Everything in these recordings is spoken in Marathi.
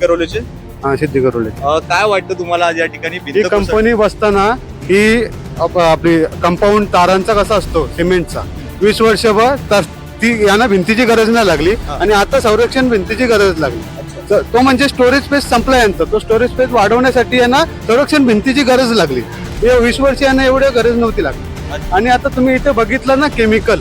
करोलेचे हा सिद्धी करोले अ, काय वाटतं तुम्हाला आज या ठिकाणी ही कोसळ- कंपनी बसताना ही आप- आपली कंपाऊंड तारांचा कसा असतो? सिमेंटचा. वीस वर्षभर तर ती यांना भिंतीची गरज नाही लागली हा. आणि आता संरक्षण भिंतीची गरज लागली. अच्छा. तर तो म्हणजे स्टोरेज स्पेस संपला यांचा. तो स्टोरेज स्पेस वाढवण्यासाठी यांना संरक्षण भिंतीची गरज लागली. हे वीस वर्ष यांना एवढी गरज नव्हती लागली. अच्छा. आणि आता तुम्ही इथे बघितलं ना केमिकल.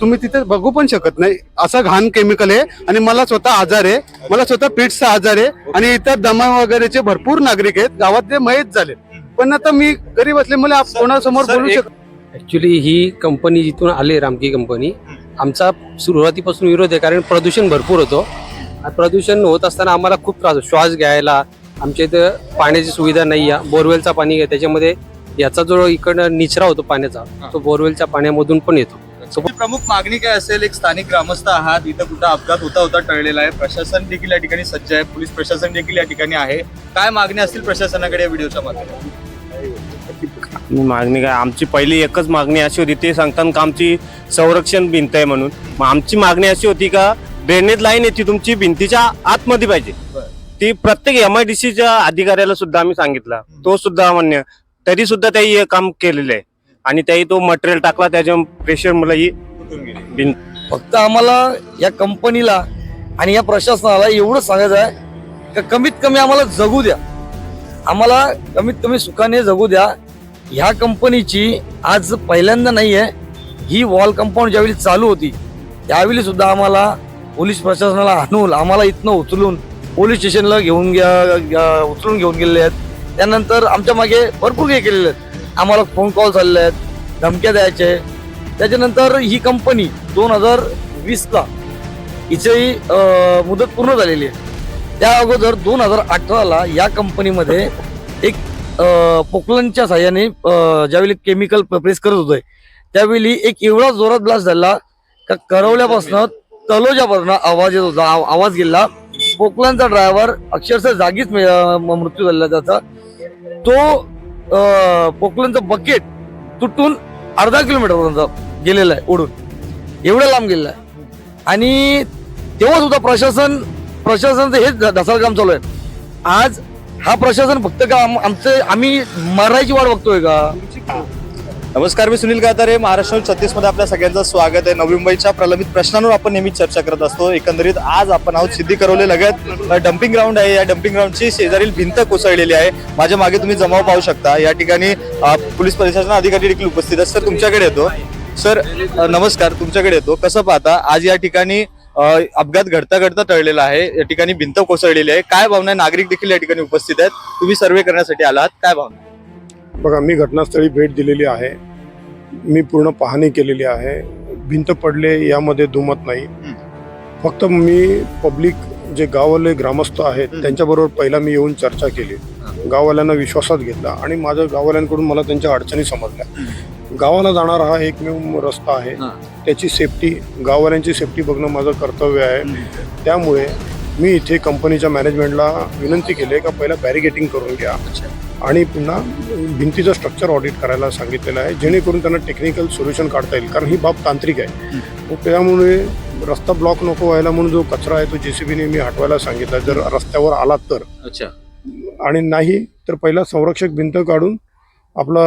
तुम्ही तिथे बघू पण शकत नाही. असं घाण केमिकल आहे आणि मला स्वतः आजार आहे. मला स्वतः पीठचा आजार आहे. आणि इतर दमा वगैरेचे भरपूर नागरिक आहेत. गावात ते मयत झाले पण आता मी गरीब असले मला कोणासमोर बोलू शकत ऍक्च्युली ही कंपनी जिथून आली रामकी कंपनी आमचा सुरुवातीपासून विरोध आहे कारण प्रदूषण भरपूर होतो. आणि प्रदूषण होत असताना आम्हाला खूप त्रास होतो. श्वास घ्यायला आमच्या इथं पाण्याची सुविधा नाही आहे. बोरवेलचा पाणी आहे. त्याच्यामध्ये याचा जो इकडं निचरा होतो पाण्याचा तो बोरवेलच्या पाण्यामधून पण येतो. तुमची प्रमुख मागणी काय असेल? एक स्थानिक ग्रामस्थ आहात इथं कुठं अपघात होता होता टळलेला आहे. प्रशासन देखील या ठिकाणी सज्ज आहे. पोलीस प्रशासन देखील या ठिकाणी आहे. काय मागणी असतील प्रशासनाकडे या व्हिडिओच्या माध्यमातून? मागणी काय? आमची पहिली एकच मागणी अशी होती ते सांगतात का आमची संरक्षण भिंत आहे म्हणून. मग आमची मागणी अशी होती का ड्रेनेज लाईन आहे ती तुमची भिंतीच्या आतमध्ये पाहिजे. ती प्रत्येक एम आय डी सीच्या अधिकाऱ्याला सुद्धा आम्ही सांगितलं. तो सुद्धा मान्य. तरी सुद्धा त्याही हे काम केलेलं आहे. आणि त्याही तो मटेरियल टाकला त्याच्या प्रेशर मला ही फक्त आम्हाला या कंपनीला आणि या प्रशासनाला एवढं सांगायचं आहे का कमीत कमी आम्हाला जगू द्या. आम्हाला कमीत कमी सुखाने जगू द्या. ह्या कंपनीची आज पहिल्यांदा नाही आहे ही वॉल कंपाऊंड ज्यावेळी चालू होती त्यावेळी सुद्धा आम्हाला पोलीस प्रशासनाला आणून आम्हाला इथनं उचलून पोलीस स्टेशनला घेऊन घ्या उचलून घेऊन गेलेले आहेत. त्यानंतर आमच्या मागे भरपूर काही केलेले आहेत. आम्हाला फोन कॉल झालेले आहेत. धमक्या द्यायचे. त्याच्यानंतर ही कंपनी दोन हजार वीसला हिची मुदत पूर्ण झालेली आहे. त्या अगोदर दोन हजार अठराला या कंपनीमध्ये एक पोकलनच्या साह्याने ज्यावेळी केमिकल प्रेस करत होते त्यावेळी एक एवढा जोरात ब्लास्ट झाला का करवल्यापासून तलोजापासून आवाज येत होता आवाज गेला. पोकलनचा ड्रायव्हर अक्षरशः जागीच मृत्यू झालेला त्याचा. तो पोकलनचं बकेट तुटून अर्धा किलोमीटरपर्यंत गेलेलं आहे उडून एवढं लांब गेलेलं आहे. आणि तेव्हा सुद्धा प्रशासन प्रशासनाचं हेच ढसाळ काम चालू आहे. आज हा प्रशासन फक्त का आम- आमचं आम्ही मरायची वाट बघतोय का? नमस्कार मी सुनील गातारे महाराष्ट्र छत्तीसमध्ये आपल्या सगळ्यांचं स्वागत आहे. नवी मुंबईच्या प्रलंबित प्रश्नांवर आपण नेहमी चर्चा करत असतो. एकंदरीत आज आपण आहोत सिद्धी करवले लगत. डम्पिंग ग्राउंड आहे. या डम्पिंग ग्राउंडची शेजारील भिंत कोसळलेली आहे. माझ्या मागे तुम्ही जमाव पाहू शकता. या ठिकाणी पोलीस प्रशासन अधिकारी देखील उपस्थित असतात सर तुमच्याकडे येतो. सर नमस्कार. तुमच्याकडे येतो. कसं पाहता आज या ठिकाणी अपघात घडता घडता टळलेला आहे. या ठिकाणी भिंत कोसळलेली आहे. काय भावना आहे? नागरिक देखील या ठिकाणी उपस्थित आहेत. तुम्ही सर्वे करण्यासाठी आलात. काय भावना बघा मी घटनास्थळी भेट दिलेली आहे. मी पूर्ण पाहणी केलेली आहे. भिंत पडले यामध्ये दुमत नाही. फक्त मी पब्लिक जे गाववाले ग्रामस्थ आहेत. त्यांच्याबरोबर पहिला मी येऊन चर्चा केली. गाववाल्यांना विश्वासात घेतला आणि माझ्या गाववाल्यांकडून मला त्यांच्या अडचणी समजल्या. गावाला जाणारा हा एकमेव रस्ता आहे. त्याची सेफ्टी गाववाल्यांची सेफ्टी बघणं माझं कर्तव्य आहे. त्यामुळे मी इथे कंपनीच्या मॅनेजमेंटला विनंती केली का पहिला बॅरिगेटिंग करून घ्या. आणि पुन्हा भिंतीचं स्ट्रक्चर ऑडिट करायला सांगितलेलं आहे जेणेकरून त्यांना टेक्निकल सोल्युशन काढता येईल. कारण ही बाब तांत्रिक आहे. मग त्यामुळे रस्ता ब्लॉक नको व्हायला म्हणून जो कचरा आहे तो जेसीबीने मी हटवायला सांगितला. जर रस्त्यावर आला तर. अच्छा. आणि नाही तर पहिला संरक्षक भिंत काढून आपला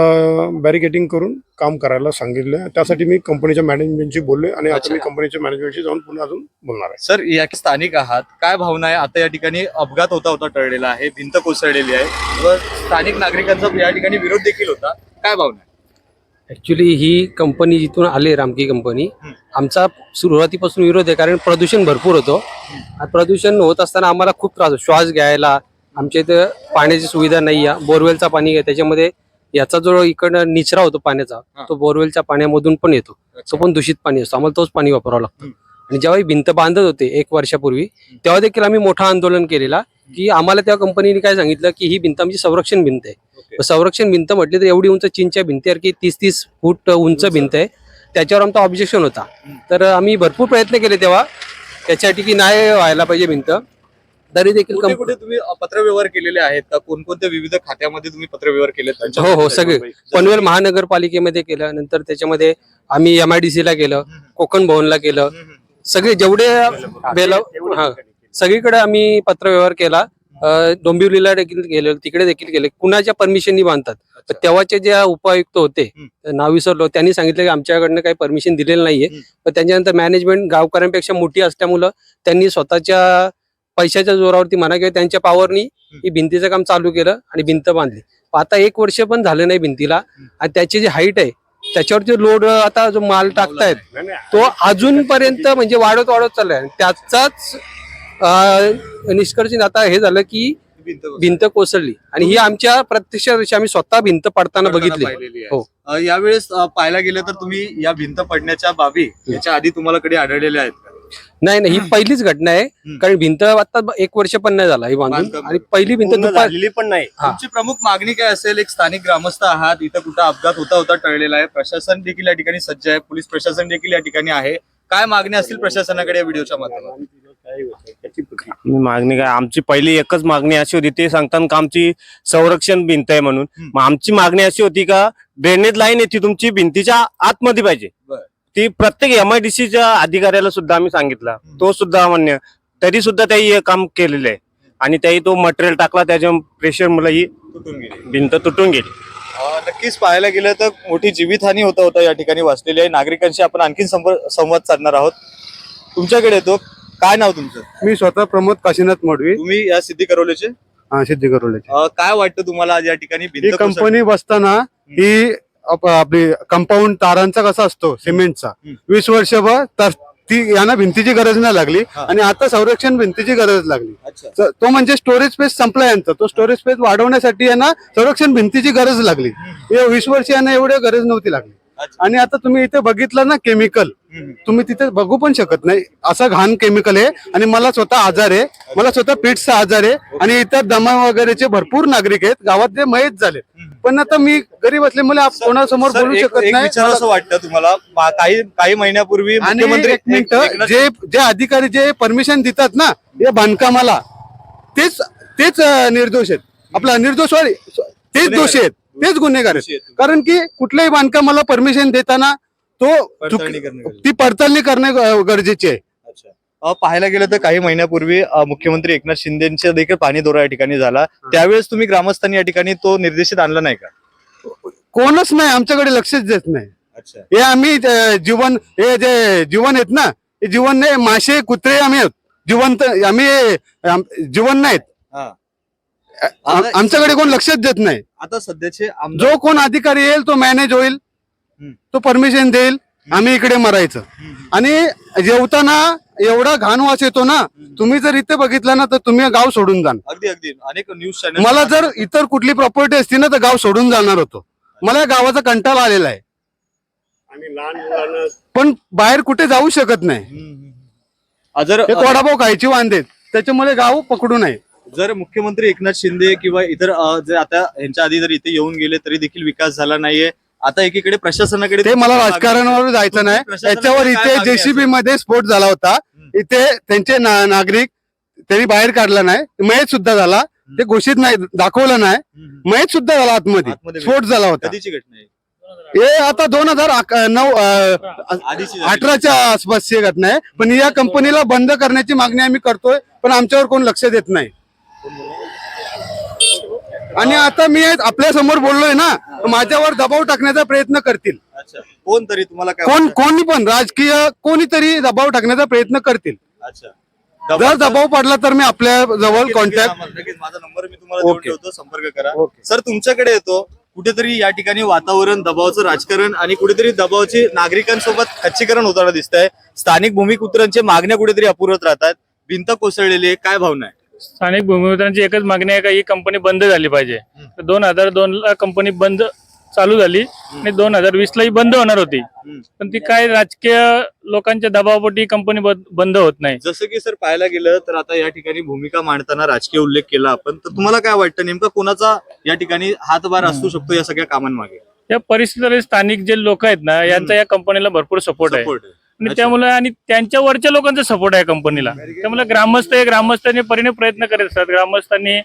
बॅरिकेटिंग करून काम करायला सांगितलं. त्यासाठी मी कंपनीच्या मॅनेजमेंटशी बोलले आणि. आता मी कंपनीच्या मॅनेजमेंटशी जाऊन पुन्हा अजून बोलणार आहे. सर या स्थानिक आहात. काय भावना आहे? आता या ठिकाणी अपघात होता होता टळलेला आहे भिंत कोसळलेली आहे. व स्थानिक नागरिकांचा या ठिकाणी विरोध देखील होता. काय भावना आहे? ऍक्च्युली ही कंपनी जिथून आली रामकी कंपनी. आमचा सुरुवातीपासून विरोध आहे कारण प्रदूषण भरपूर होतो. आणि प्रदूषण होत असताना आम्हाला खूप त्रास होतो. श्वास घ्यायला आमच्या इथं पाण्याची सुविधा नाही आहे बोरवेलचा पाणी आहे त्याच्यामध्ये याचा जो इकडं निचरा होतो पाण्याचा हा. तो बोरवेलच्या पाण्यामधून पण येतो. तो पण दूषित पाणी असतो. आम्हाला तोच पाणी वापरावं लागतं. हम्म. आणि जेव्हा ही भिंत बांधत होते एक वर्षापूर्वी तेव्हा देखील आम्ही मोठं आंदोलन केलेला की आम्हाला त्या कंपनीने काय सांगितलं की ही भिंत आमची संरक्षण भिंत आहे. ओके. संरक्षण भिंत म्हटली तर एवढी उंच चीनच्या की तीस तीस फूट उंच भिंत आहे. त्याच्यावर आमचा ऑब्जेक्शन होता. तर आम्ही भरपूर प्रयत्न केले तेव्हा. त्याच्यासाठी की नाही व्हायला पाहिजे भिंत. तरी देखील कुठे तुम्ही पत्रव्यवहार केलेले आहेत? का कोणकोणत्या विविध खात्यामध्ये तुम्ही पत्रव्यवहार केले हो हो सगळे. पनवेल महानगरपालिकेमध्ये केलं नंतर त्याच्यामध्ये आम्ही एमआयडीसी ला केलं कोकण भवनला केलं. सगळे जेवढे बेला हा. सगळीकडे आम्ही पत्रव्यवहार केला. डोंबिवलीला देखील गेले तिकडे देखील गेले. कुणाच्या परमिशननी बांधतात? तर तेव्हाचे जे उपायुक्त होते नाव विसरलो. त्यांनी सांगितलं की आमच्याकडनं काही परमिशन दिलेलं नाहीये. पण त्यांच्यानंतर मॅनेजमेंट गावकऱ्यांपेक्षा मोठी असल्यामुळं त्यांनी स्वतःच्या पैशाच्या जोरावरती म्हणा किंवा त्यांच्या पावरनी ही भिंतीचं काम चालू केलं आणि भिंत बांधली. आता एक वर्ष पण झालं नाही भिंतीला आणि त्याची जी हाईट आहे त्याच्यावरती लोड आता जो माल टाकतायत तो अजूनपर्यंत म्हणजे वाढत वाढत चाललाय. त्याचाच निष्कर्ष आता हे झालं की भिंत कोसळली. आणि ही आमच्या प्रत्यक्ष आम्ही स्वतः भिंत पडताना बघितली. हो. यावेळेस पाहायला गेलं तर तुम्ही या भिंत पडण्याच्या बाबी याच्या आधी तुम्हाला कडे आढळलेल्या आहेत? नाही नाही ही पहिलीच घटना आहे. कारण भिंत आता एक वर्ष पण नाही झाला ही बांधून. आणि पहिली भिंत पूर्ण दुपार झालेली पण नाही. तुमची प्रमुख मागणी काय असेल? एक स्थानिक ग्रामस्थ आहात इथं कुठं अपघात होता होता टळलेला आहे. प्रशासन देखील या ठिकाणी सज्ज आहे. पोलीस प्रशासन देखील या ठिकाणी आहे. काय मागणी असतील प्रशासनाकडे या व्हिडिओच्या माध्यमातून? मागणी काय आमची पहिली एकच मागणी अशी होती ते सांगतात का आमची संरक्षण भिंत आहे म्हणून. हम्म. मग आमची मागणी अशी होती का ड्रेनेज लाईन आहे ती तुमची भिंतीच्या आतमध्ये पाहिजे. बरं. ती प्रत्येक एमआयडीसीच्या अधिकाऱ्याला सुद्धा आम्ही सांगितलं. तो सुद्धा मान्य. तरी सुद्धा त्याही हे काम केलेलं आहे. आणि त्याही तो मटेरियल टाकला त्याच्या प्रेशर मुळे ही तुटून गेली. भिंत तुटून गेली. अ, नक्कीच पाहायला गेलं तर मोठी जीवितहानी होता होता या ठिकाणी वाचलेली आहे. नागरिकांशी आपण आणखीन संपर्क- संवाद साधणार आहोत. तुमच्याकडे येतो. काय नाव तुमचं? मी स्वतः प्रमोद काशीनाथ मडवी. तुम्ही या सिद्धी करवलेचे हा, सिद्धी करोल्याचे काय वाटतं तुम्हाला आज या ठिकाणी ही कोसळली? कंपनी बसताना ही आपली कंपाऊंड तारांचा कसा असतो सिमेंटचा. वीस वर्षभर तर ती यांना भिंतीची गरज नाही लागली. आणि आता संरक्षण भिंतीची गरज लागली. तो म्हणजे स्टोरेज स्पेस संपला यांचा. तो स्टोरेज स्पेस वाढवण्यासाठी यांना संरक्षण भिंतीची गरज लागली. वीस वर्ष यांना एवढी गरज नव्हती लागली. आणि आता तुम्ही इथे बघितलं ना केमिकल. तुम्ही तिथे बघू पण शकत नाही. असं घाण केमिकल आहे आणि मला स्वतः आजार आहे. मला स्वतः पीठचा आजार आहे. आणि इतर दमा वगैरेचे भरपूर नागरिक आहेत. गावात जे मयत झाले पण आता मी गरीब असले मला आप- कोणासमोर बोलू शकत नाही. असं वाटतं तुम्हाला? काही काही महिन्यापूर्वी मुख्यमंत्री एक मिनिट जे जे अधिकारी जे परमिशन देतात ना या बांधकामाला तेच तेच निर्दोष आहेत. आपला निर्दोष तेच दोषी आहेत. तेच गुन्हेगार आहेत. कारण की कुठल्याही बांधकामाला परमिशन देताना तो. ती पडताळणी करणे गरजेचे आहे. पाहायला गेलं तर काही महिन्यापूर्वी मुख्यमंत्री एकनाथ शिंदेच्या देखील पाणी दौरा या ठिकाणी झाला. त्यावेळेस तुम्ही ग्रामस्थांनी या ठिकाणी तो निर्देशित आणला नाही का? कोणच नाही आमच्याकडे लक्षच देत नाही. अच्छा. हे आम्ही जीवन हे जे जीवन आहेत ना हे जीवन नाही मासे कुत्रे आम्ही आहोत. जिवंत आम्ही आम- जीवन नाहीत. आम- आमच्याकडे कोण लक्षच देत नाही. आता सध्याचे जो कोण अधिकारी येईल तो मॅनेज होईल. तो परमिशन देईल. आम्ही इकडे मरायचं. आणि जेवताना एवढा घाण वास येतो ना तुम्ही जर इथे बघितलं ना तर तुम्ही गाव सोडून जाण अगदी अगदी. अनेक न्यूज चॅनल मला जर इतर कुठली प्रॉपर्टी असती ना तर गाव सोडून जाणार होतो. मला या गावाचा कंटाळा आलेला आहे. पण बाहेर कुठे जाऊ शकत नाही. जर हे वडापाव खायची वांदेत त्याच्यामुळे गाव पकडू नये. जर मुख्यमंत्री एकनाथ शिंदे किंवा इतर अ, आता यांच्या आधी जर इथे येऊन गेले तरी देखील विकास झाला नाहीये. आता एकीकडे प्रशासनाकडे ते मला राजकारणावर जायचं नाही. याच्यावर इथे जेसीबी? मध्ये स्फोट झाला होता. इथे त्यांचे नागरिक त्यांनी बाहेर काढला नाही. मयत सुद्धा झाला. ते घोषित नाही दाखवलं नाही. मयत सुद्धा झाला आतमध्ये. स्फोट झाला होता. हे आता दोन हजार नऊ. अठराच्या आसपासची घटना आहे. पण या कंपनीला बंद करण्याची मागणी आम्ही करतोय. पण आमच्यावर कोण लक्ष देत नाही. आणि आता मी आपल्यासमोर बोललोय ना माझ्यावर दबाव टाकण्याचा प्रयत्न करतील. अच्छा. कोण तरी तुम्हाला कोण? कोणी पण राजकीय कोणीतरी दबाव टाकण्याचा प्रयत्न करतील. अच्छा. जर दबाव- दबाव पडला तर मी आपल्या जवळ कॉन्टॅक्ट माझा नंबर मी तुम्हाला. ठेवतो संपर्क करा. सर तुमच्याकडे येतो कुठेतरी या ठिकाणी वातावरण दबावाचं राजकारण आणि कुठेतरी दबावाची नागरिकांसोबत खच्चीकरण होताना दिसत आहे स्थानिक भूमिपुत्रांच्या मागण्या कुठेतरी अपूर्वत राहतात. भिंत कोसळलेली आहे. काय भावना आहे? स्थानिक भूमिपुत्रांची एकच मागणी आहे का ही कंपनी बंद झाली पाहिजे? दोन हजार दोन ला कंपनी बंद चालू झाली आणि दोन हजार वीस ला ही बंद होणार होती. पण ती काय राजकीय लोकांच्या दबावापोटी कंपनी बंद होत नाही. जसं की सर पाहायला गेलं तर आता या ठिकाणी भूमिका मांडताना राजकीय उल्लेख केला आपण. तर तुम्हाला काय वाटतं नेमका कोणाचा या ठिकाणी हातभार असू शकतो या सगळ्या कामांमागे? या परिस्थितीमध्ये स्थानिक जे लोक आहेत ना यांचा या कंपनीला भरपूर सपोर्ट आहे. आणि. त्यामुळे आणि त्यांच्या वरच्या लोकांचा सपोर्ट आहे कंपनीला त्यामुळे ग्रामस्थ हे ग्रामस्थांनी परीने प्रयत्न करत असतात ग्रामस्थांनी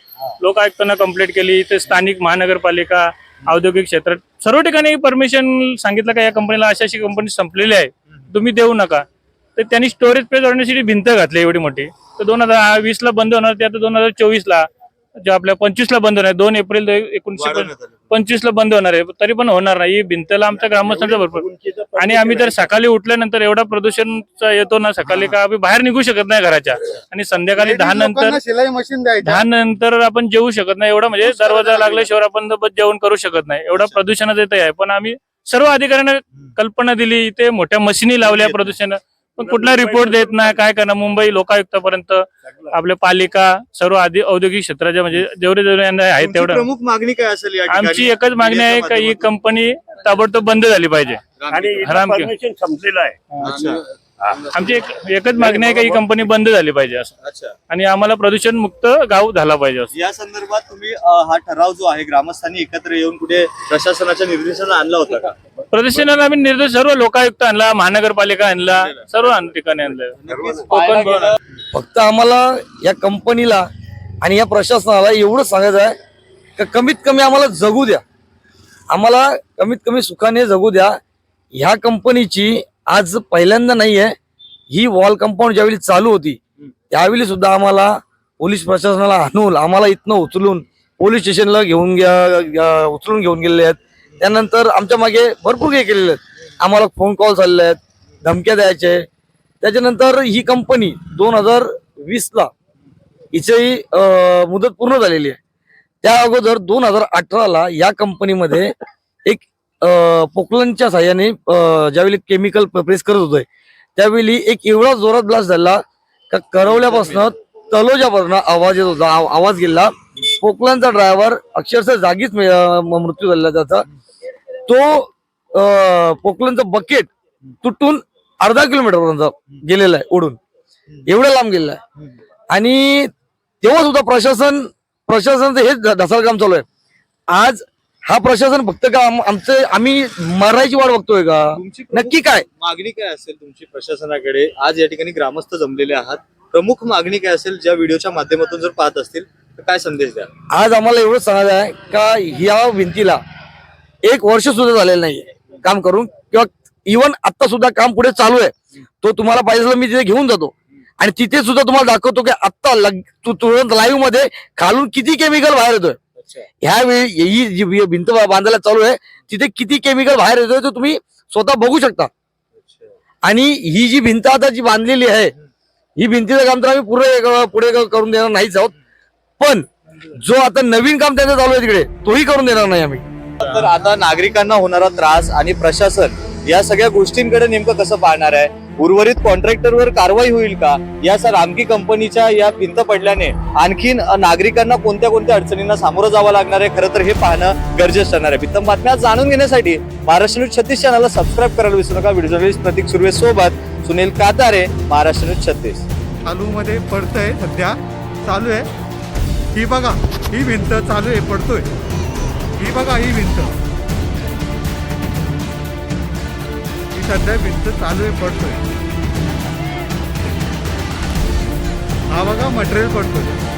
लोक आयुक्तांना कंप्लेंट केली. इथे स्थानिक महानगरपालिका औद्योगिक क्षेत्रात सर्व ठिकाणी परमिशन सांगितलं का या कंपनीला अशी अशी कंपनी संपलेली आहे. तुम्ही देऊ नका. तर त्यांनी स्टोरेज पेज वाढवण्यासाठी भिंत घातली एवढी मोठी. तर दोन हजार वीस ला बंद होणार. ते आता दोन हजार चोवीस ला जे आपल्या पंचवीसला बंद होणार आहे दोन एप्रिल एकोणीसशे. पंचवीसला बंद होणार आहे तरी पण होणार नाही. ही भिंतला आमच्या ग्रामस्थांचा भरपूर आणि आम्ही जर सकाळी उठल्यानंतर एवढा प्रदूषणचा येतो ना सकाळी का आम्ही बाहेर निघू शकत नाही घराच्या. आणि संध्याकाळी दहा नंतर शिलाई मशीन दहा नंतर आपण जेवू शकत नाही. एवढं म्हणजे दरवाजा लागल्याशिवाय आपण जेवण करू शकत नाही. एवढा प्रदूषणाचं येत आहे. पण आम्ही सर्व अधिकाऱ्यांना कल्पना दिली इथे मोठ्या मशिनी लावल्या प्रदूषण. पण कुठला रिपोर्ट देत नाही काय करणार? मुंबई लोकायुक्तापर्यंत आपल्या पालिका सर्व आधी औद्योगिक क्षेत्राच्या म्हणजे जेवढे जेवढे तुमची तेवढं. प्रमुख मागणी काय असेल या ठिकाणी? आमची एकच मागणी आहे का ही कंपनी ताबडतोब बंद झाली पाहिजे. आणि हराम के- परमिशन संपलेलं आहे. आमची एक- एकच मागणी आहे का ही कंपनी बंद झाली पाहिजे असं. अच्छा. आणि आम्हाला प्रदूषण मुक्त गाव झाला पाहिजे असं. या संदर्भात तुम्ही हा ठराव जो आहे ग्रामस्थांनी एकत्र येऊन कुठे प्रशासनाच्या निर्देशाला आणला होता का? प्रदूषणाला आम्ही निर्देश सर्व लोकायुक्त आणला महानगरपालिका आणला सर्व ठिकाणी आणलं. फक्त आम्हाला या कंपनीला आणि या प्रशासनाला एवढं सांगायचं आहे का कमीत कमी आम्हाला जगू द्या. आम्हाला कमीत कमी सुखाने जगू द्या. ह्या कंपनीची आज पहिल्यांदा नाही आहे ही वॉल कंपाऊंड ज्यावेळी चालू होती त्यावेळी सुद्धा आम्हाला पोलीस प्रशासनाला आणून आम्हाला इथनं उचलून पोलीस स्टेशनला घेऊन उचलून घेऊन गेलेले आहेत. त्यानंतर आमच्या मागे भरपूर काही केलेले आहेत. आम्हाला फोन कॉल चालले आहेत धमक्या द्यायचे. त्याच्यानंतर ही कंपनी दोन हजार वीसला हिची मुदत पूर्ण झालेली आहे. त्या अगोदर दोन हजार अठराला या कंपनीमध्ये एक पोकलनच्या साह्याने ज्यावेळी केमिकल प्रेस करत होतोय त्यावेळी एक एवढा जोरात ब्लास्ट झाला का करवल्यापासून तलोजापासून आवाज येत होता आवाज गेला. पोकलनचा ड्रायव्हर अक्षरशः जागीच मृत्यू झाला त्याचा. तो अं, पोकलनचा बकेट तुटून अर्धा किलोमीटर पर्यंत गेलेला आहे उडून एवढं लांब गेलेला आहे. आणि तेव्हा सुद्धा प्रशासन प्रशासनाचं हेच ढ- ढसाळ काम चालू आहे. आज हा प्रशासन फक्त का आम- आमचं आम्ही मरायची वाट बघतोय का? तुमची नक्की काय? मागणी काय असेल तुमची प्रशासनाकडे? आज या ठिकाणी ग्रामस्थ जमलेले आहात. प्रमुख मागणी काय असेल? ज्या व्हिडिओच्या माध्यमातून जर पाहत असतील तर काय संदेश द्या आज आम्हाला एवढं सांगायचं आहे का ह्या भिंतीला एक वर्ष सुद्धा झालेलं नाहीये काम करून किंवा इवन आता सुद्धा काम पुढे चालू आहे. तो तुम्हाला पाहिजे मी तिथे घेऊन जातो. आणि तिथे सुद्धा तुम्हाला दाखवतो की आत्ता तुरंत लाईव्हमध्ये खालून किती केमिकल बाहेर येतोय. ह्यावेळी ही जी भिंत बांधायला चालू आहे तिथे किती केमिकल बाहेर येतोय ते तुम्ही स्वतः बघू शकता. आणि ही जी भिंत आता जी बांधलेली आहे ही भिंतीचं काम तर आम्ही पुढे पुढे करून देणार नाहीच आहोत. पण जो आता नवीन काम त्यांचं चालू आहे तिकडे तोही करून देणार नाही आम्ही. तर आता नागरिकांना होणारा त्रास आणि प्रशासन या सगळ्या गोष्टींकडे नेमकं कसं पाहणार आहे? उर्वरित कॉन्ट्रॅक्टरवर कारवाई होईल का? या सर रामकी कंपनीच्या या भिंत पडल्याने आणखीन नागरिकांना कोणत्या कोणत्या अडचणींना सामोरं जावं लागणार आहे? खरं तर हे पाहणं गरजेचं ठरणार आहे. भित्तम बातम्या जाणून घेण्यासाठी महाराष्ट्र न्यूज छत्तीस चॅनलला सबस्क्राईब करायला विसरू नका. व्हिडिओ जर्नलिस्ट प्रतीक सुर्वे सोबत सुनील कातारे महाराष्ट्र न्यूज छत्तीस. चालू मध्ये पडतंय सध्या. चालू आहे. ही बघा ही भिंत चालू आहे पडतोय. ही बघा ही भिंत. सध्या भिंत चालू आहे पडतोय. हा बघा मटेरियल पडतोय.